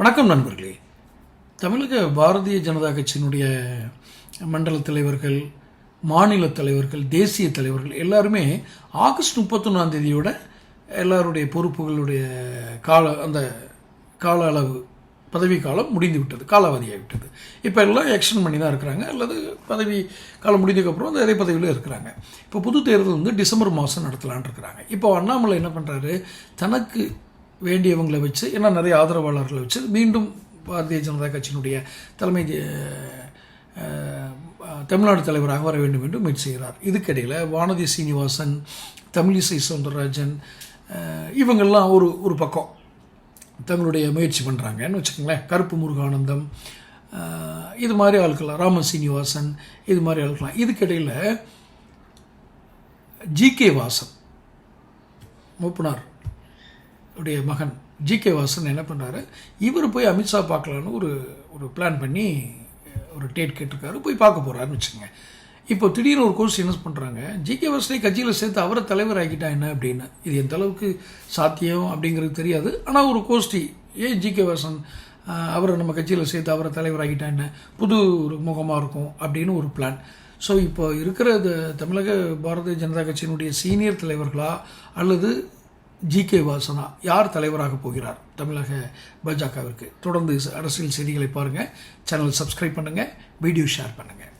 வணக்கம் நண்பர்களே. தமிழக பாரதிய ஜனதா கட்சியினுடைய மண்டல தலைவர்கள் மாநில தலைவர்கள் தேசிய தலைவர்கள் எல்லாருமே ஆகஸ்ட் முப்பத்தொன்னாம் தேதியோட எல்லாருடைய பொறுப்புகளுடைய கால அந்த கால அளவு பதவி காலம் முடிந்து விட்டது காலாவதியாகிவிட்டது இப்போ எல்லாம் எக்ஷன் பண்ணி தான் இருக்கிறாங்க. அல்லது பதவி காலம் முடிந்ததுக்கப்புறம் அந்த இதே பதவியில் இருக்கிறாங்க. இப்போ புது தேர்தல் வந்து டிசம்பர் மாதம் நடத்தலான்னு இருக்கிறாங்க. இப்போ அண்ணாமலை என்ன பண்ணுறாரு தனக்கு வேண்டியவங்களை வச்சு ஏன்னா நிறைய ஆதரவாளர்களை வச்சு மீண்டும் பாரதிய ஜனதா கட்சியினுடைய தலைமை தமிழ்நாடு தலைவராக வர வேண்டும் என்று முயற்சி செய்கிறார். இதுக்கிடையில் வானதி சீனிவாசன் தமிழிசை சவுந்தரராஜன் இவங்கெல்லாம் ஒரு ஒரு பக்கம் தங்களுடைய முயற்சி பண்ணுறாங்கன்னு வச்சுக்கோங்களேன். கருப்பு முருகானந்தம் இது மாதிரி ஆளுக்கலாம் ராம சீனிவாசன் இது மாதிரி ஆளுக்கலாம் இதுக்கிடையில் ஜிகே வாசன் மூப்பனார் உடைய மகன் ஜி கே வாசன் என்ன பண்ணுறாரு இவர் போய் அமித்ஷா பார்க்கலான்னு ஒரு ஒரு பிளான் பண்ணி ஒரு டேட் கேட்டிருக்காரு. போய் பார்க்க போகிறாருன்னு வச்சுக்கோங்க. இப்போ திடீர்னு ஒரு கோர்ஸ் என்ன பண்ணுறாங்க ஜி கே வாசனை கட்சியில் சேர்த்து அவரை தலைவர் ஆக்கிட்டா என்ன அப்படின்னு? இது எந்த அளவுக்கு சாத்தியம் அப்படிங்கிறது தெரியாது. ஆனால் ஒரு கோஷ்டி ஏன் ஜி கே வாசன் அவரை நம்ம கட்சியில் சேர்த்து அவரை தலைவர் ஆகிட்டா என்ன? புது ஒரு முகமாக இருக்கும் அப்படின்னு ஒரு பிளான் ஸோ இப்போ இருக்கிற இந்த தமிழக பாரதிய ஜனதா கட்சியினுடைய சீனியர் தலைவர்களா அல்லது ஜி கே வாசனா யார் தலைவராக போகிறார் தமிழக பாஜகவிற்கு? தொடர்ந்து அரசியல் செய்திகளை பாருங்கள் சேனல் சப்ஸ்கிரைப் பண்ணுங்கள் வீடியோ ஷேர் பண்ணுங்கள்